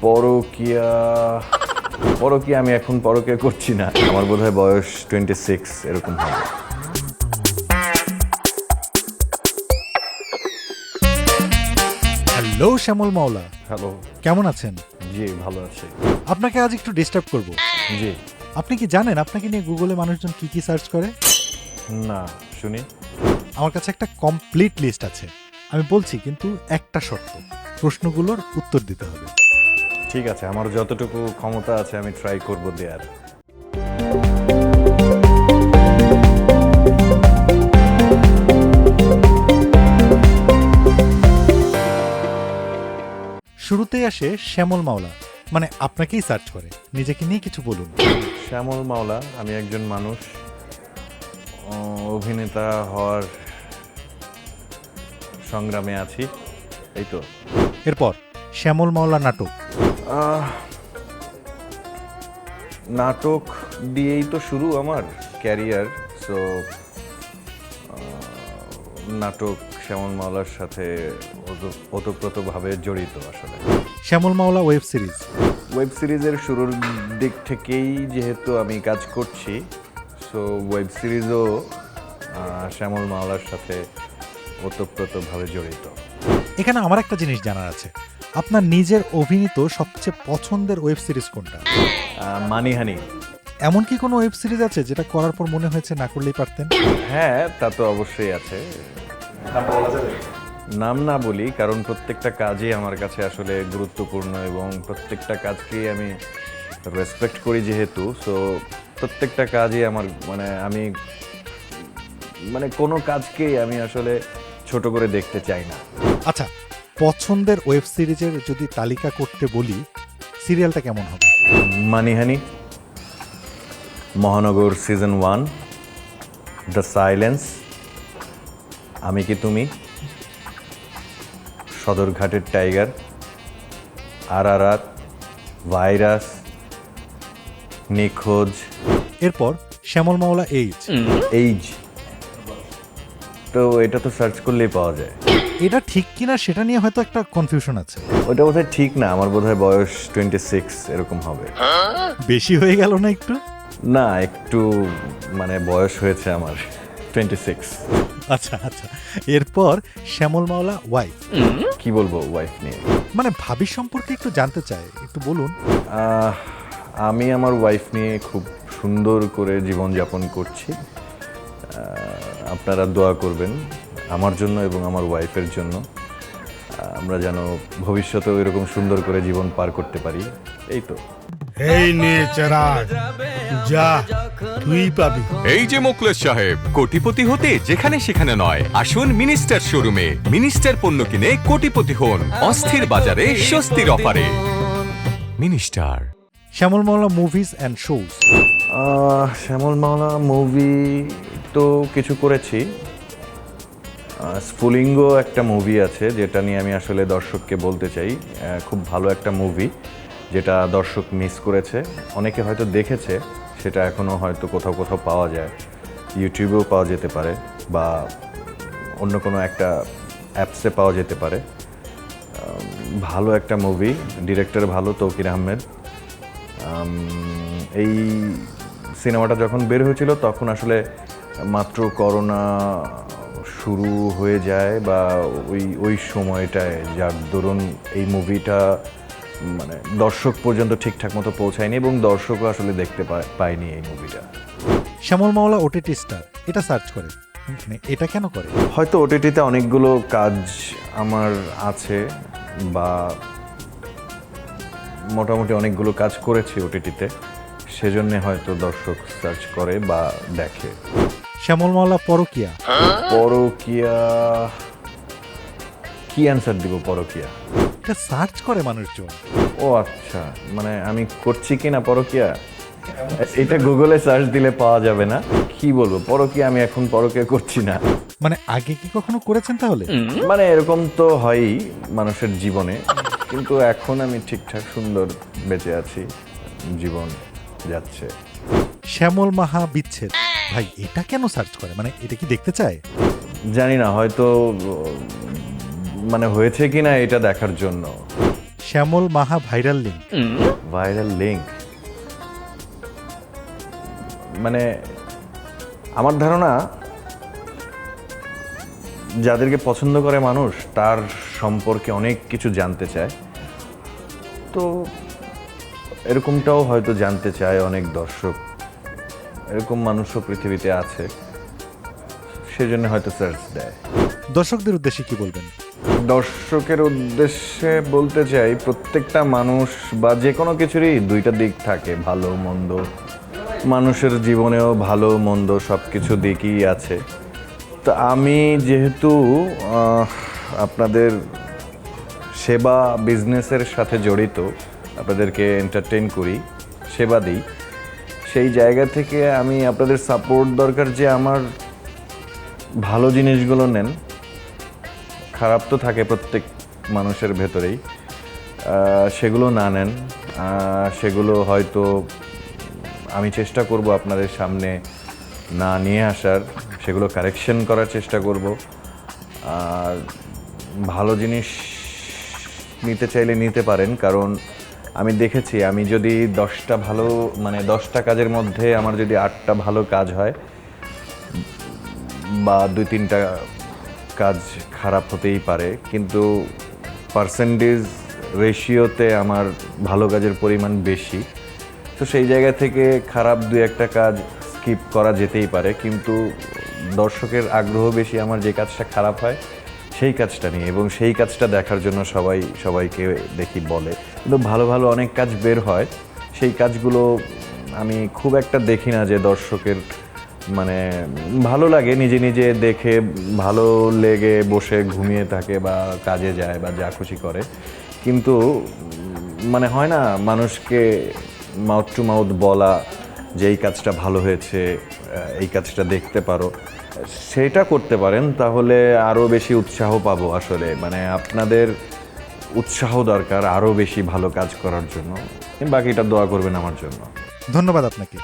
পরকিয়া পরকিয়া আমি এখন পরকিয়া করছি না। আমার বোধহয় বয়স টোয়েন্টি সিক্স এরকম হবে। হ্যালো শ্যামল মাওলা। হ্যালো। কেমন আছেন? জি ভালো আছি। আপনাকে আজ একটু ডিস্টার্ব করব। জি। আপনি কি জানেন আপনাকে নিয়ে গুগলে মানুষজন কি কি সার্চ করে? না শুনি। আমার কাছে একটা কমপ্লিট লিস্ট আছে। আমি বলছি কিন্তু একটা শর্ত। প্রশ্নগুলোর উত্তর দিতে হবে। ঠিক আছে আমার যতটুকু ক্ষমতা আছে আমি ট্রাই করব দেয়ার। শুরুতেই আসে শ্যামল মাওলা মানে আপনাকেই সার্চ করে নিজেকে নিয়ে কিছু বলুন। শ্যামল মাওলা আমি একজন মানুষ অভিনেতা হওয়ার সংগ্রামে আছি এই তো। এরপর শ্যামল মাওলা নাটক। নাটক দিয়েই তো শুরু আমার ক্যারিয়ার সো নাটক শ্যামল মাওলার সাথে ওত- ওতপ্রোতভাবে জড়িত আসলে। শ্যামল মাওলা ওয়েব সিরিজ। ওয়েব সিরিজের শুরুর দিক থেকেই যেহেতু আমি কাজ করছি সো ওয়েব সিরিজও শ্যামল মাওলার সাথে ওতপ্রোতভাবে জড়িত। এখানে আমার একটা জিনিস জানার আছে। আপনার নিজের অভিনীত সবচেয়ে পছন্দের ওয়েব সিরিজ কোনটা? মানিহানি এমন কি কোনো ওয়েব সিরিজ আছে যেটা করার পর মনে হয়েছে না করলেই পারতেন? হ্যাঁ তা তো অবশ্যই আছে। নাম না বলি কারণ প্রত্যেকটা কাজই আমার কাছে আসলে গুরুত্বপূর্ণ এবং প্রত্যেকটা কাজকেই আমি রেসপেক্ট করি যেহেতু সো প্রত্যেকটা কাজই আমার মানে আমি মানে কোনো কাজকেই আমি আসলে ছোট করে দেখতে চাই না। আচ্ছা পছন্দের ওয়েব সিরিজের যদি তালিকা করতে বলি সিরিয়ালটা কেমন হবে? মানিহানি মহানগর সিজন ওয়ান দ্য সাইলেন্স আমি কি তুমি সদরঘাটের টাইগার আর আর আর ভাইরাস নিখোঁজ। এরপর শ্যামল মাওলা এইচ। এইজ তো এটা তো সার্চ করলেই পাওয়া যায়। এটা ঠিক কিনা সেটা নিয়ে হয়তো একটা কনফিউশন আছে। ওটা বোধহয় ঠিক না আমার বোধহয় বয়স টোয়েন্টি সিক্স এরকম হবে। বেশি হয়ে গেল না একটু? না একটু মানে বয়স হয়েছে আমার টোয়েন্টি সিক্স আচ্ছা আচ্ছা। এরপর শ্যামল মাওলা ওয়াইফ কি বলব ওয়াইফ নিয়ে? মানে ভাবি সম্পর্কে একটু জানতে চাই একটু বলুন। আহ, আমি আমার ওয়াইফ নিয়ে খুব সুন্দর করে জীবনযাপন করছি। আহ, আপনারা দোয়া করবেন। আমার জন্য এবং আমার ওয়াইফের জন্য আমরা যেন ভবিষ্যতেও এরকম সুন্দর করে জীবন পার করতে পারি। এই তো। এই নে চেরাগ যা তুই পাবি। এই যে মোকলেশ সাহেব কোটিপতি হতে যেখানে সেখানে নয় আসুন মিনিস্টার শোরুমে। মিনিস্টার পণ্য কিনে কোটিপতি হন অস্থির বাজারে স্বস্তির অফারে। Minister. Shyamal Mawla movies and shows ah, Shyamal Mawla movie তো কিছু করেছি। আহ, স্ফুলিঙ্গ একটা মুভি আছে যেটা নিয়ে আমি আসলে দর্শককে বলতে চাই। খুব ভালো একটা মুভি যেটা দর্শক মিস করেছে। অনেকে হয়তো দেখেছে সেটা এখনও হয়তো কোথাও কোথাও পাওয়া যায়। ইউটিউবেও পাওয়া যেতে পারে বা অন্য কোনো একটা অ্যাপসে পাওয়া যেতে পারে। ভালো একটা মুভি ডিরেক্টর ভালো তৌকির আহমেদ। এই সিনেমাটা যখন বের হয়েছিল তখন আসলে মাত্র করোনা শুরু হয়ে যায় বা ওই ওই সময়টায় যার দরুন এই মুভিটা মানে দর্শক পর্যন্ত ঠিকঠাক মতো পৌঁছায়নি এবং দর্শকও আসলে দেখতে পায়- পায়নি এই মুভিটা শ্যামল মাওলা ওটিটি স্টার এটা সার্চ করে। মানে এটা কেন করে? হয়তো ওটিটিতে অনেকগুলো কাজ আমার আছে বা মোটামুটি অনেকগুলো কাজ করেছি ওটিটিতে সেজন্যে হয়তো দর্শক সার্চ করে বা দেখে। শ্যামল মাওলা পরকিয়া? পরকিয়া। কি অ্যান্সার দিব পরকিয়া? এটা সার্চ করে মানুষজন। ও আচ্ছা মানে আমি করছি কি না পরকিয়া? এটা গুগলে সার্চ দিলে পাওয়া যাবে না। কি বলব পরকিয়া আমি এখন পরকিয়া করছি না। মানে আগে কি কখনো করেছেন তাহলে? মানে এরকম তো হয়ই মানুষের জীবনে কিন্তু এখন আমি ঠিকঠাক সুন্দর বেঁচে আছি জীবন যাচ্ছে। শ্যামল মাহা বিচ্ছেদ। ভাই এটা কেন সার্চ করে? মানে এটা কি দেখতে চায়? জানি না হয়তো মানে হয়েছে কিনা এটা দেখার জন্য। Shyamal Maha viral link viral link মানে আমার ধারণা যাদেরকে পছন্দ করে মানুষ তার সম্পর্কে অনেক কিছু জানতে চায়। তো এরকমটাও হয়তো জানতে চায় অনেক দর্শক। এরকম মানুষও পৃথিবীতে আছে। সেজন্য হয়তো সার্চ দেয়। দর্শকদের উদ্দেশ্যে কি বলবেন? দর্শকের উদ্দেশ্যে বলতে চাই প্রত্যেকটা মানুষ বা যে কোনো কিছুরই দুইটা দিক থাকে ভালো মন্দ। মানুষের জীবনেও ভালো মন্দ সব কিছু দিকই আছে। তো আমি যেহেতু আপনাদের সেবা বিজনেসের সাথে জড়িত আপনাদেরকে এন্টারটেন করি সেবা দিই সেই জায়গা থেকে আমি আপনাদের সাপোর্ট দরকার যে আমার ভালো জিনিসগুলো নেন। খারাপ তো থাকে প্রত্যেক মানুষের ভেতরেই। সেগুলো না নেন। সেগুলো হয়তো আমি চেষ্টা করব আপনাদের সামনে না নিয়ে আসার। সেগুলো কারেকশন করার চেষ্টা করব। আর ভালো জিনিস নিতে চাইলে নিতে পারেন। কারণ আমি দেখেছি, আমি যদি দশটা ভালো মানে দশটা কাজের মধ্যে আমার যদি আটটা ভালো কাজ হয়, বা দুই তিনটা কাজ খারাপ হতেই পারে, কিন্তু পার্সেন্টেজ রেশিওতে আমার ভালো কাজের পরিমাণ বেশি, তো সেই জায়গা থেকে খারাপ দু একটা কাজ স্কিপ করা যেতেই পারে, কিন্তু দর্শকের আগ্রহ বেশি আমার যে কাজটা খারাপ হয়, সেই কাজটা নিয়ে, এবং সেই কাজটা দেখার জন্য সবাই, সবাইকে দেখি বলে। কিন্তু ভালো ভালো অনেক কাজ বের হয়। সেই কাজগুলো আমি খুব একটা দেখি না যে দর্শকের মানে ভালো লাগে, নিজে নিজে দেখে ভালো লেগে বসে ঘুমিয়ে থাকে বা কাজে যায় বা যা খুশি করে। কিন্তু মানে হয় না, মানুষকে মাউথ টু মাউথ বলা যে এই কাজটা ভালো হয়েছে, এই কাজটা দেখতে পারো, সেটা করতে পারেন, তাহলে আরও বেশি উৎসাহ পাবো আসলে। মানে আপনাদের উৎসাহ দরকার, আরও বেশি ভালো কাজ করার জন্য। বাকিটা দোয়া করবেন আমার জন্য। ধন্যবাদ আপনাকে।